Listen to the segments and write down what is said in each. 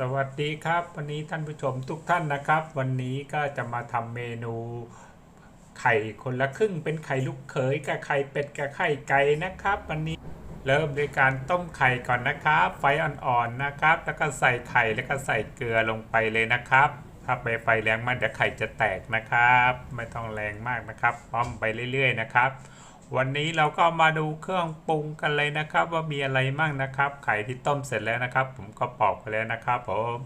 สวัสดีครับ วันนี้ท่านผู้ชมทุกท่านนะครับ วันนี้ก็จะมาทำเมนู ไข่คนละครึ่งเป็นไข่ลูกเขยกับไข่เป็ดกับไข่ไก่นะครับ วันนี้เริ่มด้วยการต้มไข่ก่อนนะครับ ไฟอ่อนๆนะครับ แล้วก็ใส่ไข่แล้วก็ใส่เกลือลงไปเลยนะครับถ้าไปไฟแรงมากเดี๋ยวไข่จะแตกนะครับ ไม่ต้องแรงมากนะครับป้อมไปเรื่อย ๆ นะครับ วันนี้เราก็มาดูเครื่องปรุงกันเลยนะครับ ว่ามีอะไรมั่งนะครับ ไข่ที่ต้มเสร็จแล้วนะครับ ผมก็ปอกไปแล้วนะครับผม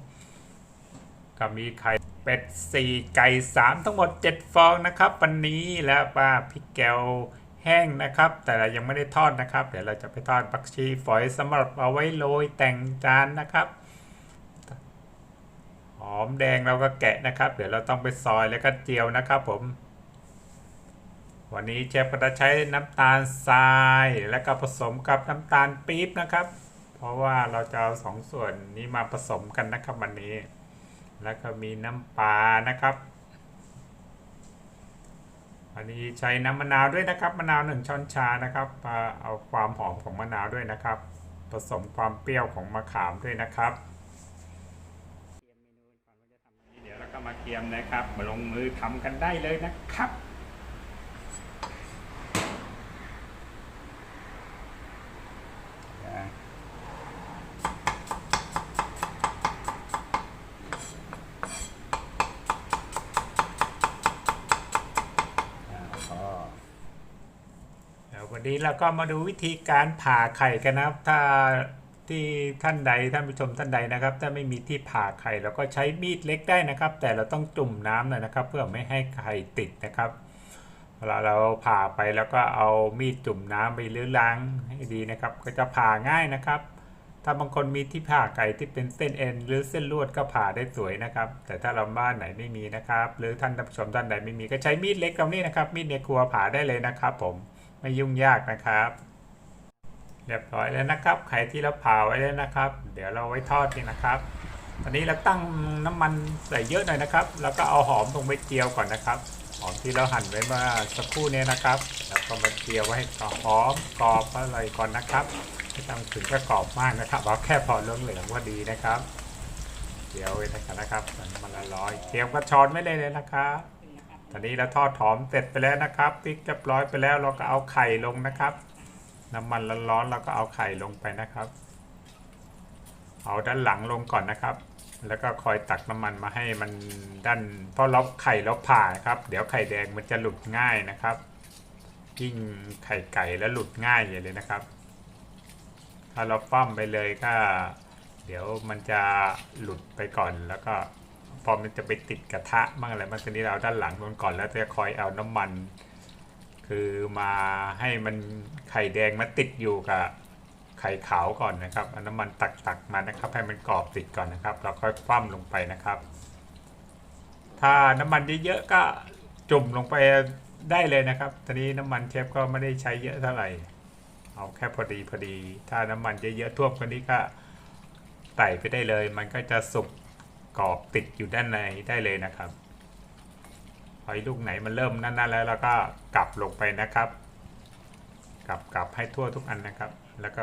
ก็มีไข่เป็ด4ไก่3ทั้งหมด 7 ฟองนะครับ วันนี้แล้วปลาพริกแกวแห้งนะครับ แต่เรายังไม่ได้ทอดนะครับ เดี๋ยวเราจะไปทอดผักชีฝอยสำหรับเอาไว้โรยแต่งจานนะครับหอมแดงเราก็แกะนะครับ เดี๋ยวเราต้องไปซอยแล้วก็เจียวนะครับผม วันนี้เชฟก็จะใช้น้ำตาลทรายแล้วก็ผสมกับน้ำตาลปี๊บนะครับ เพราะว่าเราจะเอาสองส่วนนี้มาผสมกันนะครับวันนี้ แล้วก็มีน้ำปลานะครับอันนี้ใช้น้ำมะนาวด้วยนะครับมะนาวหนึ่งช้อนชานะครับเอาความหอมของมะนาวด้วยนะครับ ผสมความเปรี้ยวของมะขามด้วยนะครับเดี๋ยวเราก็มาเตรียมนะครับมาลงมือทำกันได้เลยนะครับ เดี๋ยววั นี้เราก็มาดูวิธีการผ่าไข่กันนะครับ ถ้าที่ท่านใดท่านผู้ชมท่านใดนะครับ ถ้าไม่มีที่ผ่าไข่เราก็ใช้มีดเล็กได้นะครับ แต่เราต้องจุ่มน้ำหน่อยนะครับ เพื่อไม่ให้ไข่ติดนะครับเวลาเราผ่าไปแล้วก็เอามีดจุ่มน้ำไปลื้อล้างให้ดีนะครับ ก็จะผ่าง่ายนะครับ ถ้าบางคนมีที่ผ่าไก่ที่เป็นเส้นเอ็นหรือเส้นลวดก็ผ่าได้สวยนะครับ แต่ถ้าเราบ้านไหนไม่มีนะครับ หรือท่านผู้ชมท่านใดไม่มีก็ใช้มีดเล็กตรงนี้นะครับ มีดในครัวผ่าได้เลยนะครับผม ไม่ยุ่งยากนะครับ เรียบร้อยแล้วนะครับ ไข่ที่เราผ่าไว้แล้วนะครับ เดี๋ยวเราไว้ทอดนี่นะครับ ตอนนี้เราตั้งน้ำมันใส่เยอะหน่อยนะครับ แล้วก็เอาหอมลงไปเจียวก่อนนะครับ หอมที่เราหั่นไว้เมื่อสักครู่นี้นะครับ แล้วก็มาเจียวไว้ให้หอมกรอบอร่อยก่อนนะครับไม่ต้องถึงกับกรอบมากนะครับเอาแค่พอเหลืองเหลืองๆว่าดีนะครับเจียวไว้นะครับนะครับมันละร้อยเตรียมกระชอนไม่เลยเลยนะครับ ตอนนี้เราทอดหอมเสร็จไปแล้วนะครับพริกเรียบร้อยไปแล้วเราก็เอาไข่ลงนะครับ น้ำมันร้อนๆเราก็เอาไข่ลงไปนะครับ เอาด้านหลังลงก่อนนะครับ แล้วก็คอยตักน้ำมันมาให้มันด้านเพราะเราไข่เราผ่านครับ เดี๋ยวไข่แดงมันจะหลุดง่ายนะครับยิ่งไข่ไก่แล้วหลุดง่ายอย่างเลยนะครับ ถ้าเราปั้มไปเลยก็ เดี๋ยวมันจะหลุดไปก่อนแล้วก็ พอมันจะไปติดกระทะบ้างอะไรบ้างทีนี้เราเอาด้านหลังลงก่อนแล้วจะคอยเอาน้ำมัน คือมาให้มันไข่แดงมาติดอยู่กับไข่ขาวก่อนนะครับเอาน้ำมันตักตักๆมานะครับ ให้มันกรอบติดก่อนนะครับ เราค่อยคว่ำลงไปนะครับ ถ้าน้ำมันเยอะๆก็จุ่มลงไปได้เลยนะครับตอนนี้น้ำมันเชฟก็ไม่ได้ใช้เยอะเท่าไหร่ เอาแค่พอดีพอดี ถ้าน้ำมันเยอะๆท่วมกว่านี้ก็ไต่ไปได้เลย มันก็จะสุก กรอบติดอยู่ด้านในได้เลยนะครับพอลูกไหนมันเริ่มนั่นๆแล้วเราก็กลับลงไปนะครับ กลับกลับให้ทั่วทุกอันนะครับ แล้วก็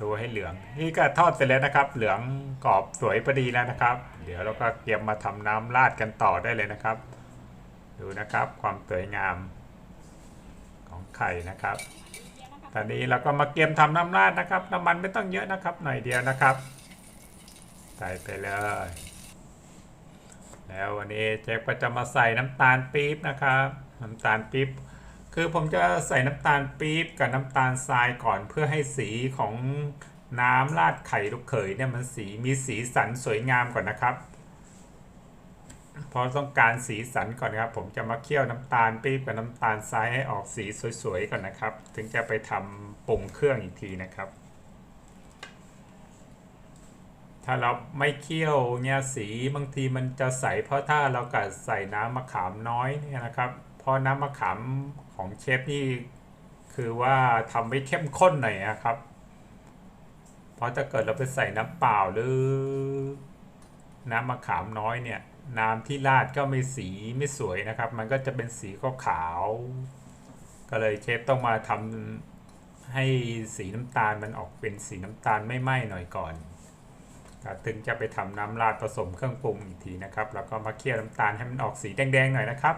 ดูให้เหลือง นี่ก็ทอดเสร็จแล้วนะครับ เหลืองกรอบสวยพอดีแล้วนะครับ เดี๋ยวเราก็เตรียมมาทำน้ำราดกันต่อได้เลยนะครับ ดูนะครับความสวยงามของไข่นะครับตอนนี้เราก็มาเตรียมทำน้ำราดนะครับ น้ำมันไม่ต้องเยอะนะครับ หน่อยเดียวนะครับ ใส่ไปเลย แล้ววันนี้เจฟก็จะมาใส่น้ำตาลปี๊บนะครับน้ำตาลปี๊บคือผมจะใส่น้ำตาลปี๊บกับน้ำตาลทรายก่อนเพื่อให้สีของน้ำราดไข่ลูกเขยเนี่ยมันสีมีสีสันสวยงามก่อนนะครับเพอต้องการสีสันก่อนครับ ผมจะมาเคี่ยวน้ำตาลปี๊บกับน้ำตาลทรายให้ออกสีสวยๆก่อนนะครับ ถึงจะไปทำปรุงเครื่องอีกทีนะครับ ถ้าเราไม่เคี่ยวเนี่ยสีบางทีมันจะใสเพราะถ้าเรากัดใส่น้ำมะขามน้อยเนี่ยนะครับ เพราะน้ำมะขามของเชฟนี่คือว่าทำไว้เข้มข้นหน่อยนะครับ เพราะถ้าเกิดเราไปใส่น้ำเปล่าหรือ น้ำมะขามน้อยเนี่ย น้ำที่ราดก็ไม่สีไม่สวยนะครับ มันก็จะเป็นสีขาว ก็เลยเชฟต้องมาทำให้สีน้ำตาลมันออกเป็นสีน้ำตาลไม่ไหม้หน่อยก่อน ถึงจะไปทำน้ำราดผสมเครื่องปรุงอีกทีนะครับ แล้วก็มาเคี่ยวน้ำตาลให้มันออกสีแดงๆหน่อยนะครับ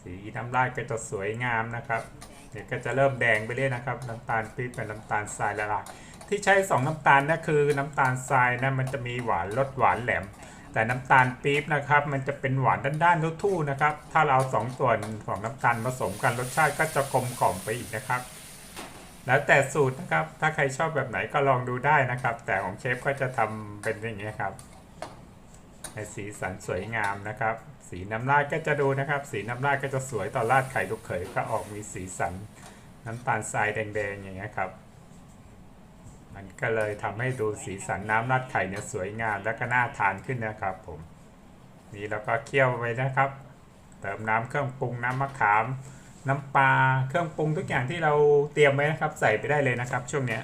สีน้ำราดก็จะสวยงามนะครับเดี๋ยวก็จะเริ่มแดงไปเรื่อยนะครับ น้ำตาลปี๊บกับน้ำตาลทรายละลายที่ใช้สองน้ำตาลนั่นคือน้ำตาลทรายนะมันจะมีหวานรสหวานแหลม แต่น้ำตาลปี๊บนะครับ มันจะเป็นหวานด้านๆทู่ๆนะครับ ถ้าเราเอาสองส่วนของน้ำตาลผสมกันรสชาติก็จะกลมกล่อมไปอีกนะครับ แล้วแต่สูตรนะครับ ถ้าใครชอบแบบไหนก็ลองดูได้นะครับ แต่ของเชฟก็จะทำเป็นอย่างนี้ยครับให้สีสันสวยงามนะครับ สีน้ำราดก็จะดูนะครับ สีน้ำราดก็จะสวยต่อราดไข่ลูกเขยก็ออกมีสีสันน้ำตาลทรายแดงๆอย่างเงี้ยครับ มันก็เลยทำให้ดูสีสันน้ำราดไข่เนี่ยสวยงามและก็น่าทานขึ้นนะครับผมนี่เราก็เคี่ยวไว้นะครับ เติมน้ำเครื่องปรุงน้ำมะขาม น้ำปลาเครื่องปรุงทุกอย่างที่เราเตรียมไว้นะครับ ใส่ไปได้เลยนะครับ ช่วงเนี้ย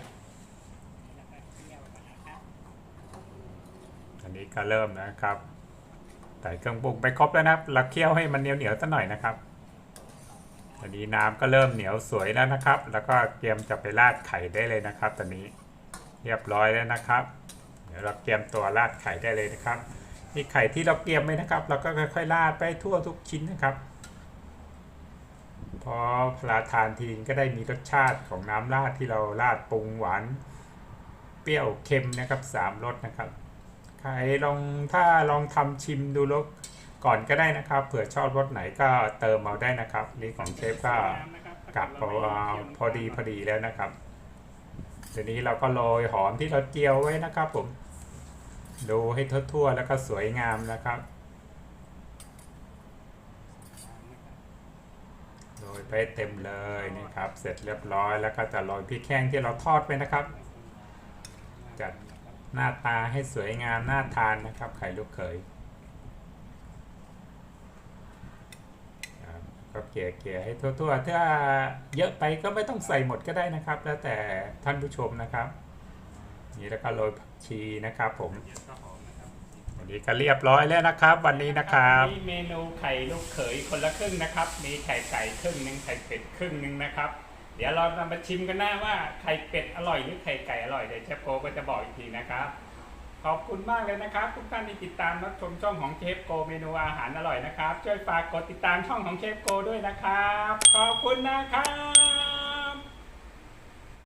อันนี้ก็เริ่มนะครับใส่เครื่องปรุงไปครบแล้วนะครับเราเคี่ยวให้มันเหนียวเหนียวๆสักหน่อยนะครับตอนนี้น้ำก็เริ่มเหนียวสวยแล้วนะครับ แล้วก็เตรียมจะไปราดไข่ได้เลยนะครับ ตอนนี้เรียบร้อยแล้วนะครับ เดี๋ยวเราเตรียมตัวราดไข่ได้เลยนะครับนี่ไข่ที่เราเตรียมไว้นะครับ เราก็ค่อยๆราดไปทั่วทุกชิ้นนะครับ พอพลาทานทีนก็ได้มีรสชาติของน้ำราดที่เราราดปรุงหวานเปรี้ยวเค็มนะครับสามรสนะครับ ใครลองถ้าลองทำชิมดูลก่อนก็ได้นะครับเผื่อชอบรสไหนก็เติมเอาได้นะครับนี่ของเชฟก็กลับพอพอดีพอดีแล้วนะครับเดี๋ยวนี้เราก็โรยหอมที่เราเจียวไว้นะครับผม ดูให้ทั่วๆแล้วก็สวยงามนะครับโร ยไปเต็มเลยนี่ครับ เสร็จเรียบร้อยแล้วก็จะโรยพริกแห้งที่เราทอดไปนะครับ จัดหน้าตาให้สวยงามน่าทานนะครับไข่ลูกเขยครับก็เกลี่ยให้ทั่วๆ ถ้าเยอะไปก็ไม่ต้องใส่หมดก็ได้นะครับ แล้วแต่ท่านผู้ชมนะครับ นี่แล้วก็โรยผักชีนะครับผม วันนี้ก็เรียบร้อยแล้วนะครับ วันนี้นะครับนี่เมนูไข่ลูกเขยคนละครึ่งนะครับ มีไข่ไก่ครึ่งหนึ่งไข่เป็ดครึ่งหนึ่งนะครับ เดี๋ยวเรามาชิมกันหน้าว่าไข่เป็ดอร่อยหรือไข่ไก่อร่อยเดี๋ยวเชฟโกก็จะบอกอีกทีนะครับ ขอบคุณมากเลยนะครับ ทุกท่านที่ติดตามรับชมช่องของเชฟโกเมนูอาหารอร่อยนะครับ ช่วยฝากกดติดตามช่องของเชฟโกด้วยนะครับ ขอบคุณนะครับ